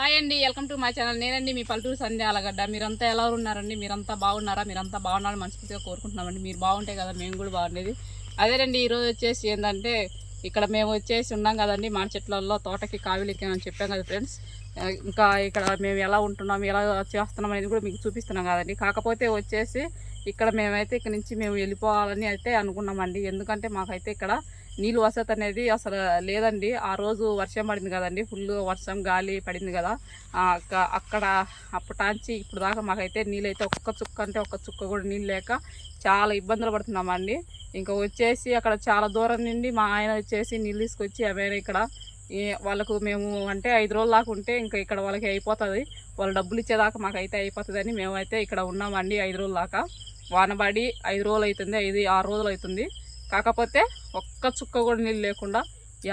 Hi అండి welcome to my channel. నేనండి మీ పల్లెటూరు సంధ్య అలగడ్డ మీరంతా ఎలా ఉన్నారండి? మీరంతా బాగున్నారా? మీరంతా బాగున్నారని మనస్ఫూర్తిగా కోరుకుంటున్నామండి. మీరు బాగుంటే కదా మేము కూడా బాగుండేది. అదేనండి ఈరోజు వచ్చేసి ఏంటంటే ఇక్కడ మేము వచ్చేసి ఉన్నాం కదండి మా చెట్లలో తోటకి కావిలి ఎక్కామని చెప్పాం కదా ఫ్రెండ్స్. ఇంకా ఇక్కడ మేము ఎలా ఉంటున్నాం ఎలా చేస్తున్నాం అనేది కూడా మీకు చూపిస్తున్నాం కదండి. కాకపోతే వచ్చేసి ఇక్కడ మేమైతే ఇక్కడ నుంచి మేము వెళ్ళిపోవాలని అయితే అనుకున్నామండి. ఎందుకంటే మాకైతే ఇక్కడ నీళ్ళు వసతి అనేది అసలు లేదండి. ఆ రోజు వర్షం పడింది కదండి. ఫుల్ వర్షం గాలి పడింది కదా. అక్కడ అప్పటాంచి ఇప్పుడు దాకా మాకైతే నీళ్ళు అయితే ఒక్క చుక్క అంటే ఒక్క చుక్క కూడా నీళ్ళు లేక చాలా ఇబ్బందులు పడుతున్నామండి. ఇంకా వచ్చేసి అక్కడ చాలా దూరం నుండి మా ఆయన వచ్చేసి నీళ్ళు తీసుకొచ్చి ఏమైనా ఇక్కడ వాళ్ళకు మేము అంటే ఐదు రోజుల దాకా ఉంటే ఇంకా ఇక్కడ వాళ్ళకి అయిపోతుంది. వాళ్ళు డబ్బులు ఇచ్చేదాకా మాకైతే అయిపోతుందని మేమైతే ఇక్కడ ఉన్నామండి ఐదు రోజుల దాకా. వానబడి ఐదు రోజులు అవుతుంది ఐదు ఆరు రోజులు అవుతుంది. కాకపోతే ఒక్క చుక్క కూడా నీళ్ళు లేకుండా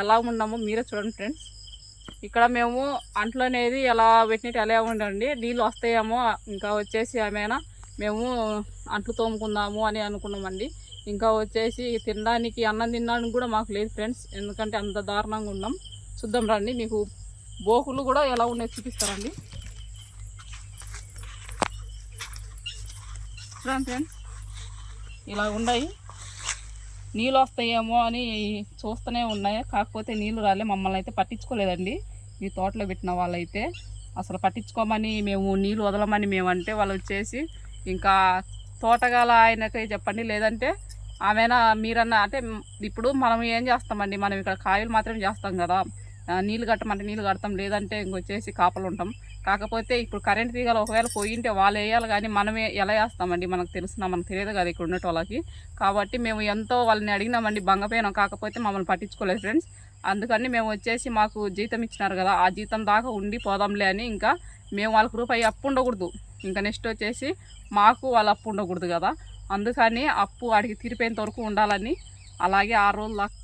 ఎలా ఉన్నామో మీరే చూడండి ఫ్రెండ్స్. ఇక్కడ మేము అంట్లు అనేది ఎలా పెట్టినట్టు ఎలా ఉండండి నీళ్ళు వస్తాయేమో ఇంకా వచ్చేసి ఏమైనా మేము అంట్లు తోముకుందాము అని అనుకున్నామండి. ఇంకా వచ్చేసి తినడానికి అన్నం తినడానికి కూడా మాకు లేదు ఫ్రెండ్స్. ఎందుకంటే అంత దారుణంగా ఉన్నాం. చూద్దాం రండి మీకు బోకులు కూడా ఎలా ఉన్నాయో చూపిస్తారండి. చూడండి ఫ్రెండ్స్ ఇలా ఉన్నాయి. నీళ్ళు వస్తాయేమో అని చూస్తూనే ఉన్నాయి. కాకపోతే నీళ్ళు రాలే మమ్మల్ని అయితే పట్టించుకోలేదండి. ఈ తోటలో పెట్టిన వాళ్ళైతే అసలు పట్టించుకోమని మేము నీళ్ళు వదలమని మేము అంటే వాళ్ళు వచ్చేసి ఇంకా తోటగాల ఆయనకి చెప్పండి. లేదంటే ఆమెనా మీరన్నా అంటే ఇప్పుడు మనం ఏం చేస్తామండి? మనం ఇక్కడ కాయలు మాత్రం చేస్తాం కదా. నీళ్ళు కట్టమంటే నీళ్ళు కడతాం. లేదంటే ఇంకొచ్చేసి కాపలు ఉంటాం కాకపోతే ఇప్పుడు కరెంట్ తీగలు ఒకవేళ పోయింటే వాళ్ళు వేయాలి కానీ మనమే ఎలా వేస్తామండి? మనకు తెలుసునా? మనకు తెలియదు కదా ఇక్కడ ఉన్నట్టు వాళ్ళకి. కాబట్టి మేము ఎంతో వాళ్ళని అడిగినామండి బంగపోయినాం కాకపోతే మమ్మల్ని పట్టించుకోలేదు ఫ్రెండ్స్. అందుకని మేము వచ్చేసి మాకు జీతం ఇచ్చినారు కదా ఆ జీతం దాకా ఉండి పోదాంలే అని ఇంకా మేము వాళ్ళకి రూపాయి అప్పు ఉండకూడదు. ఇంకా నెక్స్ట్ వచ్చేసి మాకు వాళ్ళ అప్పు ఉండకూడదు కదా. అందుకని అప్పు వాడికి తీరిపోయేంత వరకు ఉండాలని అలాగే ఆ రోజులు దాకా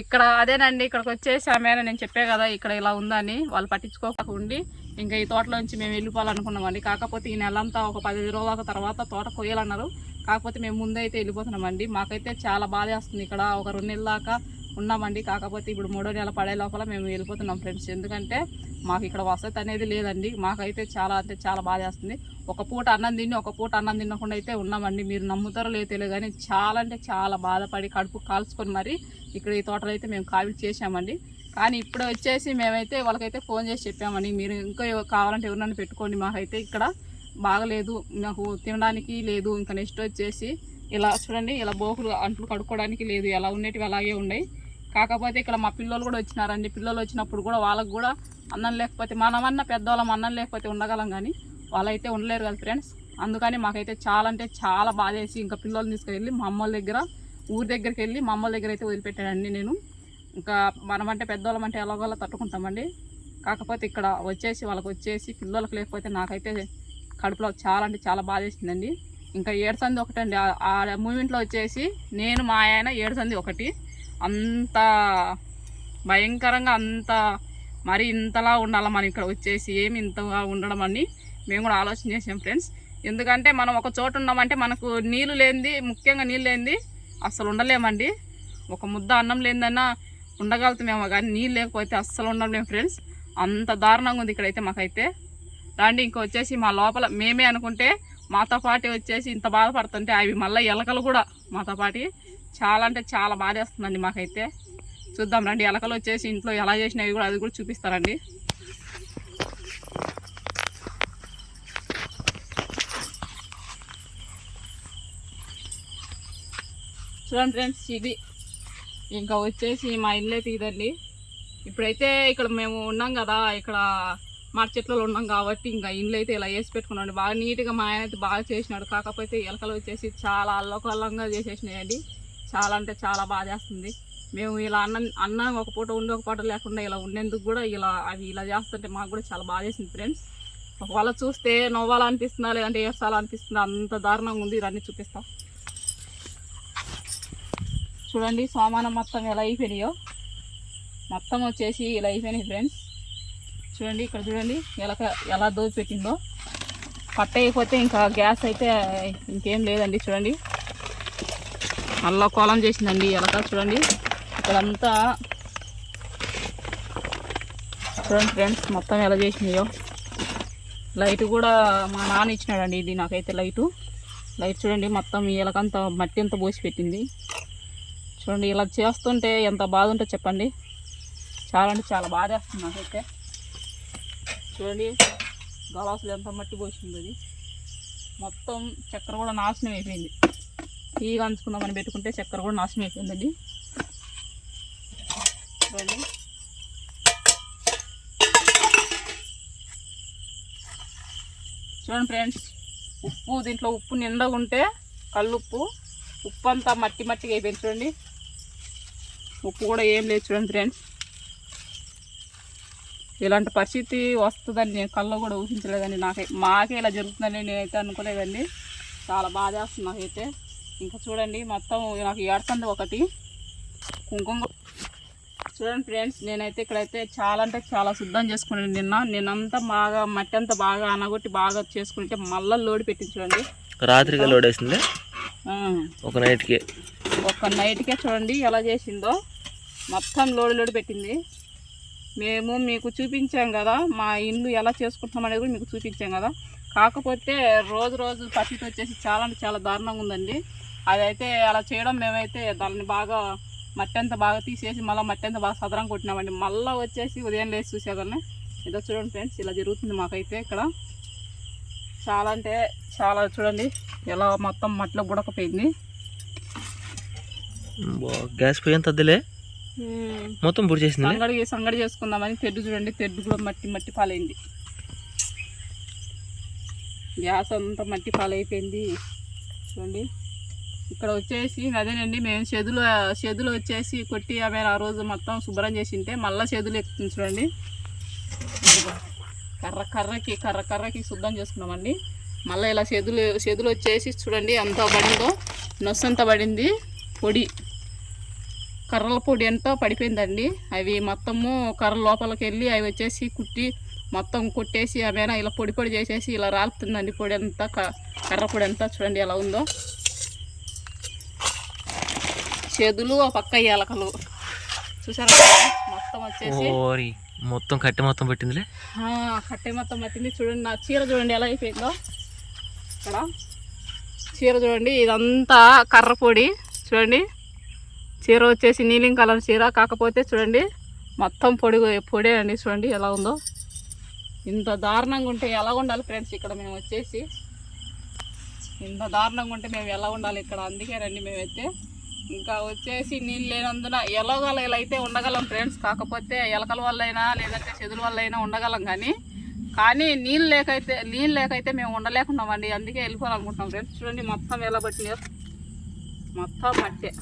ఇక్కడ అదేనండి ఇక్కడికి వచ్చేసి ఆమె నేను చెప్పే కదా ఇక్కడ ఇలా ఉందని వాళ్ళు పట్టించుకోకుండా ఉండి ఇంకా ఈ తోటలోంచి మేము వెళ్ళిపోవాలనుకున్నామండి కాకపోతే ఈ నెలంతా ఒక పది రోజుల తర్వాత తోట కొయ్యాలన్నారు. కాకపోతే మేము ముందే అయితే వెళ్ళిపోతున్నామండి మాకైతే చాలా బాధ వేస్తుంది. ఇక్కడ ఒక రెండు నెలల దాకా ఉన్నామండి కాకపోతే ఇప్పుడు మూడో నెల పడే లోపల మేము వెళ్ళిపోతున్నాం ఫ్రెండ్స్. ఎందుకంటే మాకు ఇక్కడ వసతి అనేది లేదండి. మాకైతే చాలా అంటే చాలా బాధ వేస్తుంది. ఒక పూట అన్నం తిని ఒక పూట అన్నం తినకుండా అయితే ఉన్నామండి మీరు నమ్ముతారో లేదో తెలియదు కానీ చాలా అంటే చాలా బాధపడి కడుపు కాల్చుకొని మరి ఇక్కడ ఈ తోటలో అయితే మేము కావిలు చేసామండి కానీ ఇప్పుడు వచ్చేసి మేమైతే వాళ్ళకైతే ఫోన్ చేసి చెప్పామని మీరు ఇంకా కావాలంటే ఎవరినైనా పెట్టుకోండి మాకైతే ఇక్కడ బాగలేదు నాకు తినడానికి లేదు ఇంకా నెక్స్ట్ వచ్చేసి ఇలా చూడండి ఇలా బోకులు అంట్లు కడుక్కోవడానికి లేదు ఎలా ఉండేటివి అలాగే ఉన్నాయి. కాకపోతే ఇక్కడ మా పిల్లలు కూడా వచ్చినారండి పిల్లలు వచ్చినప్పుడు కూడా వాళ్ళకు కూడా అన్నం లేకపోతే మనమన్నా పెద్దవాళ్ళం అన్నం లేకపోతే ఉండగలం కానీ వాళ్ళైతే ఉండలేరు కదా ఫ్రెండ్స్ అందుకని మాకైతే చాలా అంటే చాలా బాధేసి ఇంకా పిల్లల్ని తీసుకెళ్ళి మా అమ్మ దగ్గర ఊరి దగ్గరికి వెళ్ళి మా అమ్మ దగ్గర అయితే వదిలిపెట్టానండి నేను. ఇంకా మనమంటే పెద్దవాళ్ళం అంటే ఎలాగోలా తట్టుకుంటామండి. కాకపోతే ఇక్కడ వచ్చేసి వాళ్ళకి వచ్చేసి పిల్లలకు లేకపోతే నాకైతే కడుపులో చాలా అంటే చాలా బాధేసిందండి ఇంకా ఏడుసంది ఒకటండి. ఆ- ఆ మూమెంట్లో వచ్చేసి నేను మా ఆయన ఏడుసంది ఒకటి. అంత భయంకరంగా అంత మరి ఇంతలా ఉండాలి మనం ఇక్కడ వచ్చేసి ఏమి ఇంతగా ఉండడం అని మేము కూడా ఆలోచన చేసాం ఫ్రెండ్స్. ఎందుకంటే మనం ఒక చోట ఉన్నామంటే మనకు నీళ్ళు లేనిది ముఖ్యంగా నీళ్ళు లేనిది అస్సలు ఉండలేమండి. ఒక ముద్ద అన్నం లేనిదన్నా ఉండగలుగుతామేమో కానీ నీళ్ళు లేకపోతే అస్సలు ఉండలేము ఫ్రెండ్స్. అంత దారుణంగా ఉంది ఇక్కడైతే మాకైతే. రాండి ఇంక వచ్చేసి మా లోపల మేమే అనుకుంటే మాతో పాటి వచ్చేసి ఇంత బాధపడుతుంటే అవి మళ్ళీ ఎలకలు కూడా మాతో పాటి చాలా అంటే చాలా బాధేస్తుందండి మాకైతే. చూద్దాం రండి ఎలకలు వచ్చేసి ఇంట్లో ఎలా చేసినవి కూడా అది కూడా చూపిస్తారండి చూడండి ఫ్రెండ్స్ ఇది ఇంకా వచ్చేసి మా ఇల్లు అయితే ఇదండి ఇప్పుడైతే ఇక్కడ మేము ఉన్నాం కదా ఇక్కడ మా చెట్లలో ఉన్నాం కాబట్టి ఇంకా ఇండ్లు అయితే ఇలా వేసి పెట్టుకున్నాడు బాగా నీట్గా మా ఆయన అయితే బాగా చేసినాడు. కాకపోతే ఎలకలు వచ్చేసి చాలా అల్లకల్లంగా చేసేసినాయండి. చాలా అంటే చాలా బాగా చేస్తుంది. మేము ఇలా అన్నం అన్నం ఒక పూట ఉండి ఒక పూట లేకుండా ఇలా ఉండేందుకు కూడా ఇలా అవి ఇలా చేస్తుంటే మాకు కూడా చాలా బాగా చేసింది ఫ్రెండ్స్. ఒకవేళ చూస్తే నవ్వాలనిపిస్తుందా లేదంటే ఏడ్చాలనిపిస్తుందా అంత దారుణంగా ఉంది. ఇవన్నీ చూపిస్తాం. చూడండి సామానం మొత్తం ఎలా అయిపోయినాయో. మొత్తం వచ్చేసి ఇలా అయిపోయినాయి ఫ్రెండ్స్ చూడండి ఇక్కడ చూడండి ఎలా ఎలా దోసి పెట్టిందో పట్ట అయిపోతే ఇంకా గ్యాస్ అయితే ఇంకేం లేదండి చూడండి. అలా కోలం చేసిందండి ఎలక చూడండి. ఇక్కడంతా చూడండి ఫ్రెండ్స్ మొత్తం ఎలా చేసినాయో లైట్ కూడా మా నాన్న ఇచ్చినాడండి ఇది నాకైతే లైటు. లైట్ చూడండి మొత్తం ఎలకంతా మట్టి అంతా పోసి పెట్టింది చూడండి ఇలా చేస్తుంటే ఎంత బాధ ఉంటే చెప్పండి. చాలా అంటే చాలా బాధ వేస్తుంది నాకైతే. చూడండి గలాసులు ఎంత మట్టి పోసింది అది మొత్తం చక్కెర కూడా నాశనం అయిపోయింది. తీగ అంచుకుందామని పెట్టుకుంటే చక్కెర కూడా నాశనం అయిపోయిందండి. చూడండి. చూడండి ఫ్రెండ్స్ ఉప్పు దీంట్లో ఉప్పు నిండా ఉంటే కల్లుప్పు ఉప్పు అంతా మట్టి మట్టిగా అయిపోయింది చూడండి. ఉప్పు కూడా ఏం లేదు చూడండి ఫ్రెండ్స్ ఇలాంటి పరిస్థితి వస్తుందని నేను కళ్ళలో కూడా ఊహించలేదండి. నాకే మాకే ఇలా జరుగుతుందని నేనైతే అనుకోలేదండి. చాలా బాధ వేస్తుంది నాకైతే. ఇంకా చూడండి మొత్తం నాకు ఏడుతుంది ఒకటి. కుంకుమ చూడండి ఫ్రెండ్స్ నేనైతే ఇక్కడైతే చాలా అంటే చాలా శుద్ధం చేసుకున్నాను నిన్న. నేనంతా బాగా మట్టి అంతా బాగా అనగొట్టి బాగా చేసుకుంటే మళ్ళీ లోడ్ పెట్టింది చూడండి. రాత్రిగా లోడ్ వేసింది? ఒక నైట్కి? ఒక్క నైట్కే చూడండి ఎలా చేసిందో. మొత్తం లోడు లోడు పెట్టింది. మేము మీకు చూపించాం కదా మా ఇల్లు ఎలా చేసుకుంటున్నాం అనేది కూడా మీకు చూపించాం కదా. కాకపోతే రోజు రోజు పరిస్థితి వచ్చేసి చాలా అంటే చాలా దారుణంగా ఉందండి. అదైతే అలా చేయడం మేమైతే దాన్ని బాగా మట్టి అంతా బాగా తీసేసి మళ్ళీ మట్టి అంతా బాగా సదరం కొట్టినామండి. మళ్ళీ వచ్చేసి ఉదయం లేచి చూసేదాన్ని. ఏదో చూడండి ఫ్రెండ్స్ ఇలా జరుగుతుంది మాకైతే ఇక్కడ. చాలా అంటే చాలా చూడండి ఎలా మొత్తం మట్టిలో బుడకపోయింది గ్యాస్ పోయి ఎంత అద్దెలే. మొత్తం పొడి చేసింది సంగడి సంగడి చేసుకుందామని తెడ్డు చూడండి తెడ్డు కూడా మట్టి మట్టి పాలైంది. గ్యాస్ అంతా మట్టి పాలైపోయింది. చూడండి. ఇక్కడ వచ్చేసి అదేనండి మేము చెదులు చెదులు వచ్చేసి కొట్టి ఆమె ఆ రోజు మొత్తం శుభ్రం చేసింటే మళ్ళీ చెదులు ఎక్కుతుంది చూడండి. కర్ర కర్రకి కర్ర కర్రకి శుద్ధం చేసుకున్నామండి. మళ్ళీ ఇలా చెదులు చెదులు వచ్చేసి చూడండి ఎంత పడిందో నొస్సు ఎంత పడింది పొడి. కర్రల పొడి ఎంతో పడిపోయిందండి. అవి మొత్తము కర్ర లోపలికి వెళ్ళి అవి వచ్చేసి కుట్టి మొత్తం కొట్టేసి ఆమెన ఇలా పొడి పొడి చేసేసి ఇలా రాలుతుందండి పొడి అంతా క- కర్ర పొడి అంతా చూడండి ఎలా ఉందో. చేదులు ఆ పక్క ఎలకలు చూసారా మొత్తం వచ్చేసి. మొత్తం కట్టె మొత్తం పట్టిందిలే? కట్టె మొత్తం పట్టింది. చూడండి నా చీర చూడండి ఎలా అయిపోయిందో. ఇక్కడ చీర చూడండి ఇదంతా కర్ర పొడి. చూడండి చీర వచ్చేసి నీలిం కలర్ చీర కాకపోతే చూడండి మొత్తం పొడి పొడే అండి చూడండి ఎలా ఉందో. ఇంత దారుణంగా ఉంటే ఎలా ఉండాలి ఫ్రెండ్స్? ఇక్కడ మేము వచ్చేసి ఇంత దారుణంగా ఉంటే మేము ఎలా ఉండాలి ఇక్కడ? అందుకే రండి మేమైతే. ఇంకా వచ్చేసి నీళ్ళు లేనందున ఎలాగల ఇలా అయితే ఉండగలం ఫ్రెండ్స్. కాకపోతే ఎలకల వల్ల అయినా లేదంటే చెదుల వల్ల అయినా ఉండగలం కానీ కానీ నీళ్ళు లేకైతే నీళ్ళు లేకైతే మేము ఉండలేకున్నామండి అందుకే వెళ్ళిపోవాలనుకుంటున్నాం ఫ్రెండ్స్. చూడండి మొత్తం ఎలా పట్టినారు మొత్తం మట్టే.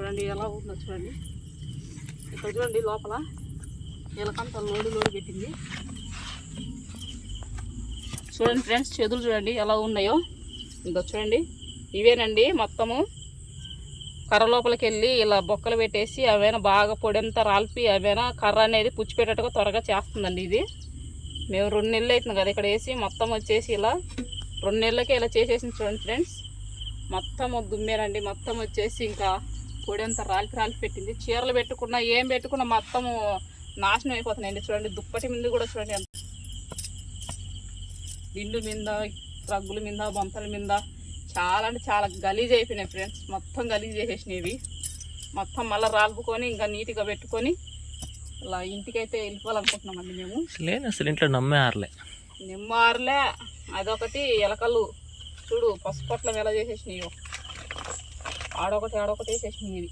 చూడండి ఎలా ఉందో చూడండి. ఇక్కడ చూడండి లోపల ఎలకంత లోడు లోడు పెట్టింది. చూడండి ఫ్రెండ్స్ చేతులు చూడండి ఎలా ఉన్నాయో. ఇంకా చూడండి ఇవేనండి మొత్తము. కర్ర లోపలికి వెళ్ళి ఇలా బొక్కలు పెట్టేసి అవైనా బాగా పొడంతా రాల్పి అవైనా కర్ర అనేది పుచ్చిపెట్టేట్టుగా త్వరగా చేస్తుందండి ఇది. మేము రెండు నెలలు అవుతుంది కదా ఇక్కడ వేసి మొత్తం వచ్చేసి ఇలా రెండు నెలలకే ఇలా చేసేసింది చూడండి ఫ్రెండ్స్. మొత్తం దుమ్మేనండి మొత్తం వచ్చేసి ఇంకా పొడి అంతా రాలిపి రాలిపి పెట్టింది. చీరలు పెట్టుకున్నా ఏం పెట్టుకున్నా మొత్తము నాశనం అయిపోతున్నాయండి. చూడండి దుప్పటి మీద కూడా చూడండి ఎంత. దిండు మీద రగ్గుల మీద బొంతల మీద చాలా అంటే చాలా గలీజ్ అయిపోయినాయి ఫ్రెండ్స్. మొత్తం గలీజ్ చేసేసినవి. మొత్తం మళ్ళీ రాలుపుకొని ఇంకా నీట్గా పెట్టుకొని ఇలా ఇంటికైతే వెళ్ళిపోవాలనుకుంటున్నామండి మేము. లేని అసలు ఇంట్లో నమ్మే ఆరలే. నిమ్మారులే. అదొకటి ఎలకలు. చూడు పసుపు పొట్లం ఎలా చేసేసినాయో. ఆడొకటి ఆడొకటి వేసేసినాయి ఇవి.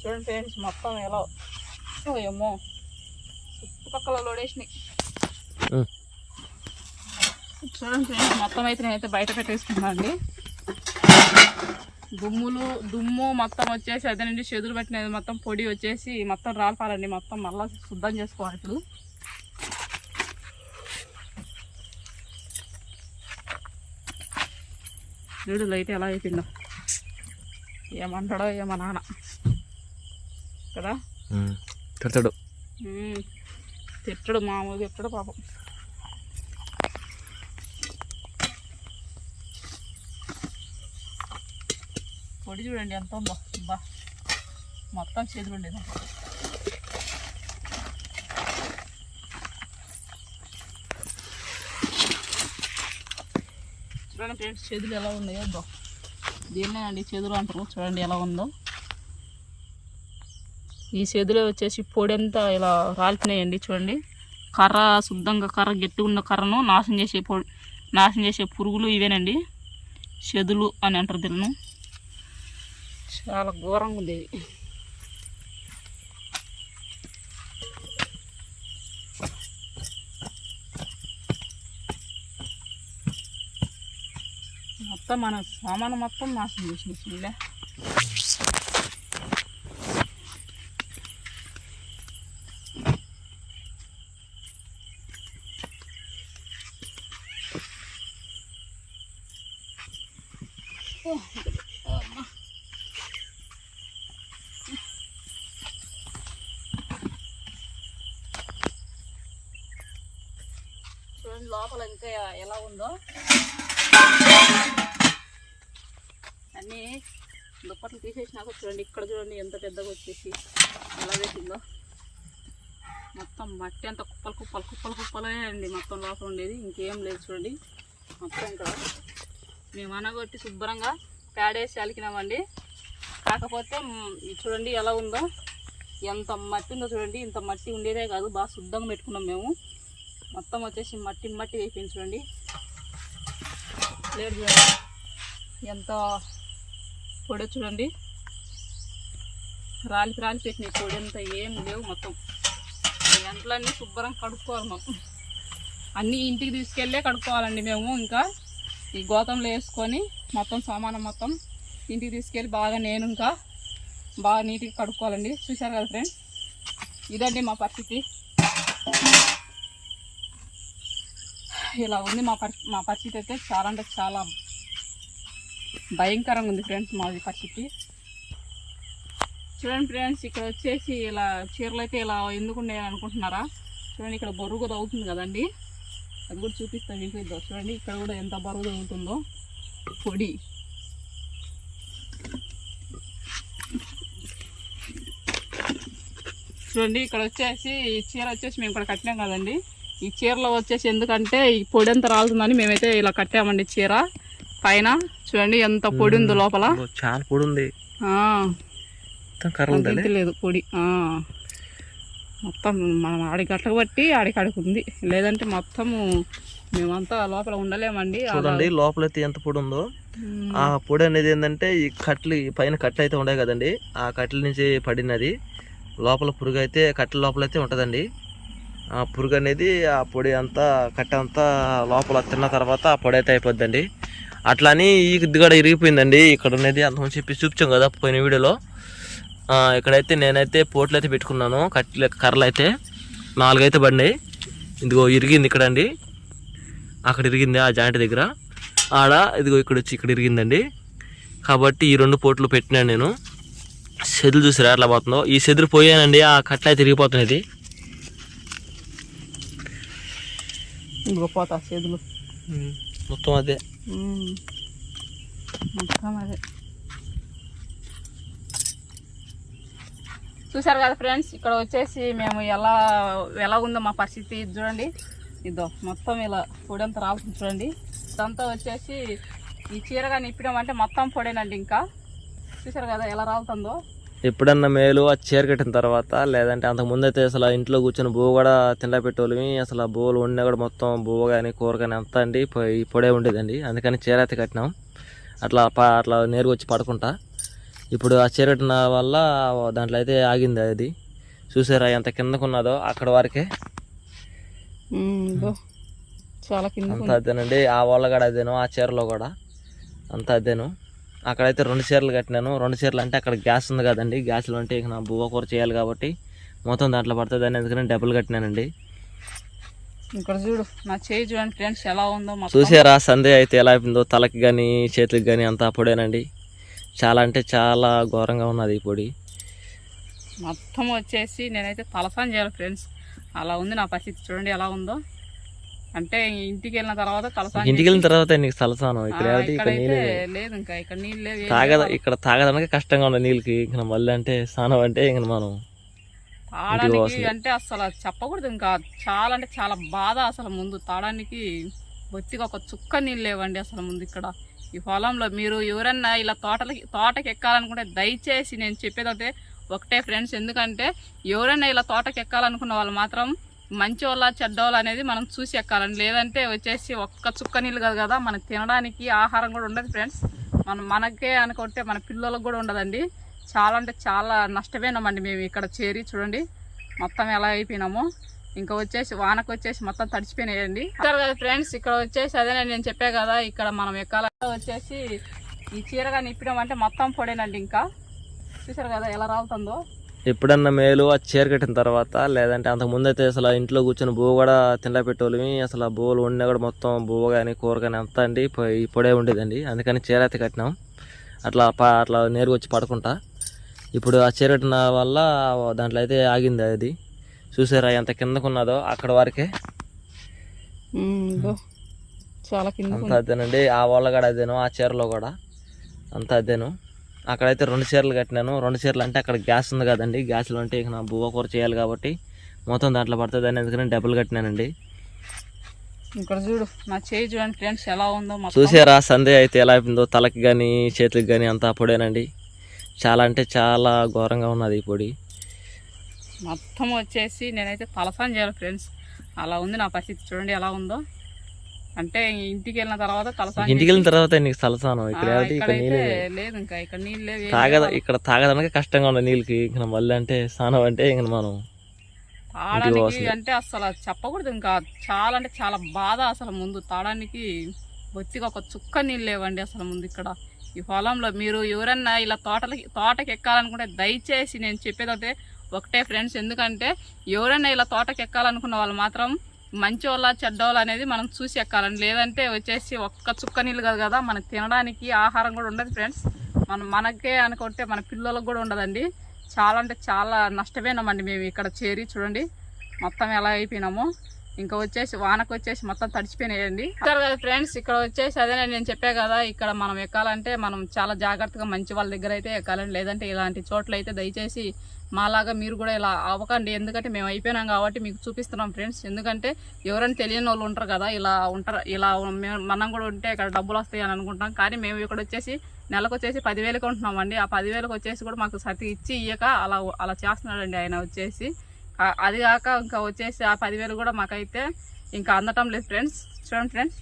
చూడండి ఫ్రెండ్స్ మొత్తం ఎలా ఏమో. చుట్టుపక్కల లోడేసినాయి. చూడండి ఫ్రెండ్స్ మొత్తం అయితే నేనైతే బయట పెట్టేసుకున్నాను అండి. దుమ్ములు దుమ్ము మొత్తం వచ్చేసి అదే నుండి చెదులు పెట్టినది మొత్తం పొడి వచ్చేసి మొత్తం రాల్పాలండి మొత్తం మళ్ళీ శుద్ధం చేసుకోవాలి ఇప్పుడు. చూడు లైట్ ఎలా అయిపోయిందో. ఏమంటాడో ఏమో నాన్న. కదా. తిడతాడు. తిట్టడు మామూలుగా తిట్టడు పాపం. పొడి చూడండి ఎంత ఉందో. బా. మొత్తం చేతులు ఉండేది చూడండి ఫ్రెండ్స్ చేతులు ఎలా ఉన్నాయో బా దీన్నే అండి చేతులు అంటారు. చూడండి ఎలా ఉందో. ఈ చేతిలో వచ్చేసి పొడి అంతా ఇలా రాలిపోయినాయండి చూడండి. కర్ర శుద్ధంగా కర్ర గట్టి ఉన్న కర్రను నాశనం చేసే పొడి నాశనం చేసే పురుగులు ఇవేనండి. చెదులు అని అంటారు దీన్ని. చాలా ఘోరంగా ఉంది ఇది మొత్తం మన సామాను మొత్తం నాశనం చేసిన చూడలే చూడండి లోపల ఇంకా ఎలా ఉందో. అన్నీ దుప్పట్లు తీసేసినాక చూడండి ఇక్కడ చూడండి ఎంత పెద్దగా వచ్చేసి ఎలా వేసిందో మొత్తం మట్టి అంత కుప్పలు కుప్పలు కుప్పలు కుప్పలే అండి మొత్తం లోపల ఉండేది ఇంకేం లేదు చూడండి. మొత్తం ఇక్కడ మేము అనగొట్టి శుభ్రంగా ప్యాడేసి అలికినామండి. కాకపోతే చూడండి ఎలా ఉందో. ఎంత మట్టి ఉందో చూడండి ఇంత మట్టి ఉండేదే కాదు బాగా శుద్ధంగా పెట్టుకున్నాం మేము. మొత్తం వచ్చేసి మట్టి మట్టి అయిపోయింది చూడండి. లేదు చూడండి ఎంత పొడి చూడండి. రాలికి రాలి పెట్టినాయి పొడి అంతా ఏం లేవు మొత్తం. ఈ శుభ్రం కడుక్కోవాలి మొత్తం. అన్నీ ఇంటికి తీసుకెళ్ళే కడుక్కోవాలండి మేము ఇంకా. ఈ గోతంలో వేసుకొని మొత్తం సామానం మొత్తం ఇంటికి తీసుకెళ్ళి బాగా నేను ఇంకా బాగా నీట్గా కడుక్కోవాలండి. చూశారు కదా ఫ్రెండ్ ఇదండి మా పరిస్థితి. ఇలా ఉంది మా పరి మా పరిస్థితి అయితే చాలా అంటే చాలా భయంకరంగా ఉంది ఫ్రెండ్స్ మాది పరిస్థితి. చూడండి ఫ్రెండ్స్ ఇక్కడ వచ్చేసి ఇలా చీరలు అయితే ఇలా ఎందుకు ఉన్నాయని అనుకుంటున్నారా? చూడండి ఇక్కడ బరువు కూడా అవుతుంది కదండి. అది కూడా చూపిస్తాను మీకు ఇద్దో చూడండి ఇక్కడ కూడా ఎంత బరువు అవుతుందో పొడి. చూడండి ఇక్కడ వచ్చేసి ఈ చీర వచ్చేసి మేము ఇక్కడ కట్టినాం కదండి. ఈ చీరలో వచ్చేసి ఎందుకంటే ఈ పొడి అంతా రాలుతుందని మేమైతే ఇలా కట్టామండి చీర. పైన చూడండి ఎంత పొడి ఉందో లోపల. చాలా పొడి ఉంది. లేదు పొడి. మొత్తం మనం ఆడి గట్ల బట్టి ఆడికాడికి ఉంది. లేదంటే మొత్తము మేమంతా లోపల ఉండలేమండి. చూడండి లోపలైతే ఎంత పొడి ఉందో. ఆ పొడి అనేది ఏంటంటే ఈ కట్లు ఈ పైన కట్లు అయితే ఉన్నాయి కదండి. ఆ కట్ల నుంచి పడినది. లోపల పురుగు అయితే కట్టెల లోపల అయితే ఉంటుందండి. ఆ పురుగు అనేది ఆ పొడి అంతా కట్టె అంతా లోపల తిన్న తర్వాత ఆ పొడి అయితే అయిపోద్దండి. అట్లా అని ఈ ఇది కూడా ఇరిగిపోయిందండి. ఇక్కడ ఉన్నది అంతమంది చెప్పి చూపించాం కదా పోయిన వీడియోలో. ఇక్కడైతే నేనైతే పోట్లు అయితే పెట్టుకున్నాను. కట్టెల కర్రలు అయితే నాలుగైతే పడినాయి. ఇదిగో ఇరిగింది ఇక్కడ అండి అక్కడ ఇరిగింది ఆ జాయింట్ దగ్గర. ఆడ ఇదిగో ఇక్కడ వచ్చి ఇక్కడ ఇరిగిందండి. కాబట్టి ఈ రెండు పోట్లు పెట్టినాను నేను. సెదులు చూసారా ఎట్లా పోతుందో? ఈ సెదురు పోయానండి ఆ కట్ల అయితే తిరిగిపోతున్నది ఇదిగో పోతా చేతులు మొత్తం అదే. మొత్తం అదే. చూసారు కదా ఫ్రెండ్స్ ఇక్కడ వచ్చేసి మేము ఎలా ఎలా ఉందో మా పరిస్థితి. ఇది చూడండి. ఇదో మొత్తం ఇలా పొడి అంతా రాలుతుంది చూడండి. ఇదంతా వచ్చేసి ఈ చీర కానీ ఇప్పినామంటే మొత్తం పొడేనండి ఇంకా. చూసారు కదా ఎలా రాలుతుందో. ఎప్పుడన్నా మేలు ఆ చీర కట్టిన తర్వాత లేదంటే అంతకు ముందు అయితే అసలు ఇంట్లో కూర్చొని బువ్వ కూడా తిండా పెట్టేవాళ్ళమి. అసలు ఆ బువ్వలు వండినా కూడా మొత్తం బువ్వ కానీ కూర కానీ అంతా అండి పొడే ఉండేదండి. అందుకని చీర అయితే కట్టినాం. అట్లా ప- అట్లా నేరుగా వచ్చి పడుకుంటా. ఇప్పుడు ఆ చీర కట్టిన వల్ల దాంట్లో అయితే ఆగింది అది. చూసారా ఎంత కిందకున్నదో అక్కడ వరకే. చాలా కింద అంతా అదేనండి. ఆ వాళ్ళ కూడా అదేను ఆ చీరలో కూడా. అంతా అదేను. అక్కడైతే రెండు చీరలు కట్టినాను. రెండు చీరలు అంటే అక్కడ గ్యాస్ ఉంది కదండి. గ్యాస్లో అంటే ఇక నా బువ్వ కూర చేయాలి కాబట్టి మొత్తం దాంట్లో పడుతుంది అని ఎందుకని డబ్బులు కట్టినానండి. ఇక్కడ చూడు నా చేయి చూడండి ఫ్రెండ్స్ ఎలా ఉందో చూసారా సందే అయితే ఎలా అయిపోయిందో? తలకి కానీ చేతికి కానీ అంతా పొడేనండి. చాలా అంటే చాలా ఘోరంగా ఉన్నది ఈ పొడి. మొత్తం వచ్చేసి నేనైతే తలసాని చేయాలి ఫ్రెండ్స్. అలా ఉంది నా పరిస్థితి. చూడండి ఎలా ఉందో. అంటే ఇంటికి వెళ్ళిన తర్వాత తలసాని ఇంటికి వెళ్ళిన తర్వాత నీకు తలసానం ఇక్కడ లేదు ఇంకా ఇక్కడ నీళ్ళు ఏం తాగద. ఇక్కడ తాగడానికి కష్టంగా ఉంది నీళ్ళకి. ఇంకా మళ్ళీ అంటే స్నానం అంటే ఇంక మనం పోవాల్సిందే. అంటే అసలు చెప్పకూడదు ఇంకా. చాలా అంటే చాలా బాధ అసలు ముందు. తాగడానికి బొత్తిగా ఒక చుక్క నీళ్ళు లేవండి అసలు ముందు ఇక్కడ. ఈ పొలంలో మీరు ఎవరన్నా ఇలా తోటలకి తోటకి ఎక్కాలనుకుంటే దయచేసి నేను చెప్పేది ఒకటే ఒకటే ఫ్రెండ్స్ ఎందుకంటే ఎవరైనా ఇలా తోటకి ఎక్కాలనుకున్న వాళ్ళు మాత్రం మంచి వాళ్ళ చెడ్డోళ్ళు అనేది మనం చూసి ఎక్కాలండి లేదంటే వచ్చేసి ఒక్క చుక్క నీళ్ళు కాదు కదా మనకి తినడానికి ఆహారం కూడా ఉండదు ఫ్రెండ్స్. మనం మనకే అనుకుంటే మన పిల్లలకు కూడా ఉండదండి. చాలా అంటే చాలా నష్టపోయినామండి మేము ఇక్కడ చేరి చూడండి. మొత్తం ఎలా అయిపోయినాము. ఇంకా వచ్చేసి వానకు వచ్చేసి మొత్తం తడిచిపోయినాయండి. ఇక్కడ కదా ఫ్రెండ్స్ ఇక్కడ వచ్చేసి అదే నేను చెప్పే కదా ఇక్కడ మనం ఎక్కాల. వచ్చేసి ఈ చీరగా నిప్పినామంటే మొత్తం పొడేనండి ఇంకా. చూసారు కదా ఎలా రాలుతుందో. ఎప్పుడన్నా మేలు ఆ చీర కట్టిన తర్వాత లేదంటే అంతకు ముందు అయితే అసలు ఇంట్లో కూర్చొని బువ్వ కూడా తిండా పెట్టేవాళ్ళమి అసలు ఆ బువ్వలు వండినా కూడా మొత్తం బువ్వ కానీ కూర కానీ అంతా అండి పొడే ఉండేదండి. అందుకని చీర అయితే కట్టినాం. అట్లా ప- అట్లా నేరుగా వచ్చి పడుకుంటా. ఇప్పుడు ఆ చీర కట్టిన వల్ల దాంట్లో అయితే ఆగింది అది. చూసారా ఎంత కిందకున్నదో అక్కడ వరకే. చాలా కింద అంత అదేనండి. ఆ వాళ్ళ కూడా అదేను ఆ చీరలో కూడా అంత అదేను. అక్కడైతే రెండు చీరలు కట్టినాను. రెండు చీరలు అంటే అక్కడ గ్యాస్ ఉంది కదండి. గ్యాస్లో అంటే ఇక నా బువ్వ కూర చేయాలి కాబట్టి మొత్తం దాంట్లో పడుతుంది అని ఎందుకని డబ్బులు కట్టినానండి. ఇక్కడ చూడు నా చేయి చూడండి ఫ్రెండ్స్ ఎలా ఉందో చూసారా సందే అయితే ఎలా అయిపోయిందో? తలకి కానీ చేతులకి కానీ అంతా పొడేనండి. చాలా అంటే చాలా ఘోరంగా ఉన్నది ఈ పొడి. మొత్తం వచ్చేసి నేనైతే తలసాని చేయాలి ఫ్రెండ్స్. అలా ఉంది నా పరిస్థితి. చూడండి ఎలా ఉందో. అంటే ఇంటికి వెళ్ళిన తర్వాత తలసాని ఇంటికి వెళ్ళిన తర్వాత నీకు తలసానం ఇక్కడ లేదు ఇంకా ఇక్కడ నీళ్ళు లేవు తాగద. ఇక్కడ తాగడానికి కష్టంగా ఉంది నీళ్ళకి. ఇంకా మళ్ళీ అంటే స్నానం అంటే ఇంక మనం పోవాల్సిందే. అంటే అసలు చెప్పకూడదు ఇంకా. చాలా అంటే చాలా బాధ అసలు ముందు. తాగడానికి బొత్తిగా ఒక చుక్క నీళ్ళు లేవండి అసలు ముందు ఇక్కడ. ఈ పొలంలో మీరు ఎవరన్నా ఇలా తోటలకి తోటకి ఎక్కాలనుకుంటే దయచేసి నేను చెప్పేది ఒకటే ఒకటే ఫ్రెండ్స్ ఎందుకంటే ఎవరైనా ఇలా తోటకి ఎక్కాలనుకున్న వాళ్ళు మాత్రం మంచి వాళ్ళ చెడ్డోళ్ళు అనేది మనం చూసి ఎక్కాలండి లేదంటే వచ్చేసి ఒక్క చుక్క నీళ్ళు కాదు కదా మనకు తినడానికి ఆహారం కూడా ఉండదు ఫ్రెండ్స్. మనం మనకే అనుకుంటే మన పిల్లలకు కూడా ఉండదండి. చాలా అంటే చాలా నష్టపోయినామండి మేము ఇక్కడ చేరి చూడండి. మొత్తం ఎలా అయిపోయినాము. ఇంకా వచ్చేసి వానకు వచ్చేసి మొత్తం తడిచిపోయినాయండి. ఇక్కడ కదా ఫ్రెండ్స్ ఇక్కడ వచ్చేసి అదే నేను చెప్పా కదా ఇక్కడ మనం ఎక్కాలంటే మనం చాలా జాగ్రత్తగా మంచి వాళ్ళ దగ్గర అయితే ఎక్కాలండి లేదంటే ఇలాంటి చోట్ల అయితే దయచేసి మాలాగా మీరు కూడా ఇలా అవ్వకండి. ఎందుకంటే మేము అయిపోయినాం కాబట్టి మీకు చూపిస్తున్నాం ఫ్రెండ్స్. ఎందుకంటే ఎవరైనా తెలియని వాళ్ళు ఉంటారు కదా ఇలా ఉంటారు ఇలా మేము- మనం కూడా ఉంటే ఇక్కడ డబ్బులు వస్తాయి అని అనుకుంటాం. కానీ మేము ఇక్కడ వచ్చేసి నెలకు వచ్చేసి పదివేలకు ఉంటున్నామండి ఆ పదివేలకు వచ్చేసి కూడా మాకు సతి ఇచ్చి ఇయ్యక అలా అలా చేస్తున్నాడండి ఆయన వచ్చేసి. అది కాక ఇంకా వచ్చేసి ఆ పదివేలు కూడా మాకైతే ఇంకా అందటం లేదు ఫ్రెండ్స్. చూడండి ఫ్రెండ్స్.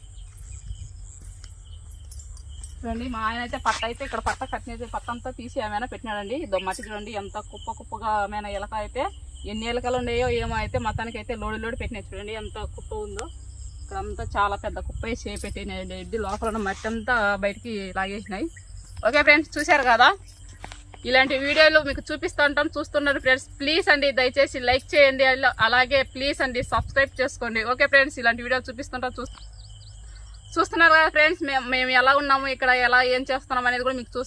చూడండి. మా ఆయన అయితే పట్ట అయితే ఇక్కడ పట్ట కట్టినది పట్ట అంతా తీసి ఏమైనా పెట్టినాడండి. ఇదో మట్టి చూడండి ఎంత కుప్ప కుప్పగా ఏమైనా ఎలక అయితే ఎన్ని ఎలకలు ఉన్నాయో ఏమో అయితే మతానికి అయితే లోడి లోడి పెట్టినాయి చూడండి. ఎంత కుప్ప ఉందో. ఇక్కడ అంతా చాలా పెద్ద కుప్ప వేసి చేపెట్టినాయండి ఇది లోపల ఉన్న మట్టి అంతా బయటికి లాగేసినాయి. ఓకే ఫ్రెండ్స్ చూశారు కదా? ఇలాంటి వీడియోలు మీకు చూపిస్తూ ఉంటాం చూస్తున్నారు ఫ్రెండ్స్. ప్లీజ్ అండి దయచేసి లైక్ చేయండి. అలాగే ప్లీజ్ అండి సబ్స్క్రైబ్ చేసుకోండి. ఓకే ఫ్రెండ్స్ ఇలాంటి వీడియోలు చూపిస్తుంటాం చూస్తాం చూస్తున్నారు కదా ఫ్రెండ్స్ మేము మేము ఎలా ఉన్నాము ఇక్కడ ఎలా ఏం చేస్తున్నాం అనేది కూడా మీకు చూ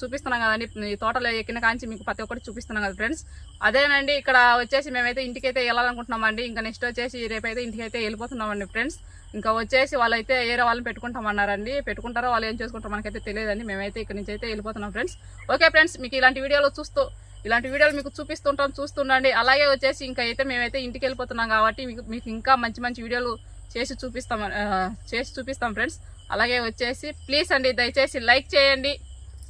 చూపిస్తున్నాం కదండి ఈ తోటలో ఎక్కిన కాంచి మీకు ప్రతి ఒక్కటి చూపిస్తున్నాం కదా ఫ్రెండ్స్ అదేనండి ఇక్కడ వచ్చేసి మేమైతే ఇంటికైతే వెళ్ళాలనుకుంటున్నామండి ఇంకా నెక్స్ట్ వచ్చేసి రేపైతే ఇంటికైతే వెళ్ళిపోతున్నామండి ఫ్రెండ్స్ ఇంకా వచ్చేసి వాళ్ళైతే ఏరే వాళ్ళని పెట్టుకుంటామన్నారండి పెట్టుకుంటారో వాళ్ళు ఏం చేసుకుంటారో మనకైతే తెలియదండి. మేమైతే ఇక్కడ నుంచి అయితే వెళ్ళిపోతున్నాం ఫ్రెండ్స్ ఓకే ఫ్రెండ్స్ మీకు ఇలాంటి వీడియోలు చూస్తూ ఇలాంటి వీడియోలు మీకు చూపిస్తుంటాం చూస్తుండండి. అలాగే వచ్చేసి ఇంకా అయితే మేమైతే ఇంటికి వెళ్ళిపోతున్నాం కాబట్టి మీకు మీకు ఇంకా మంచి మంచి వీడియోలు చేసి చూపిస్తాం చేసి చూపిస్తాం ఫ్రెండ్స్ అలాగే వచ్చేసి ప్లీజ్ అండి దయచేసి లైక్ చేయండి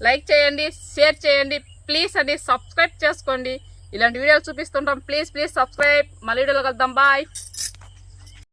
లైక్ చేయండి షేర్ చేయండి ప్లీజ్ అండి సబ్స్క్రైబ్ చేసుకోండి. ఇలాంటి వీడియోలు చూపిస్తుంటాం. ప్లీజ్ ప్లీజ్ సబ్స్క్రైబ్ మళ్ళీ వీడియోలో కలుద్దాం. బాయ్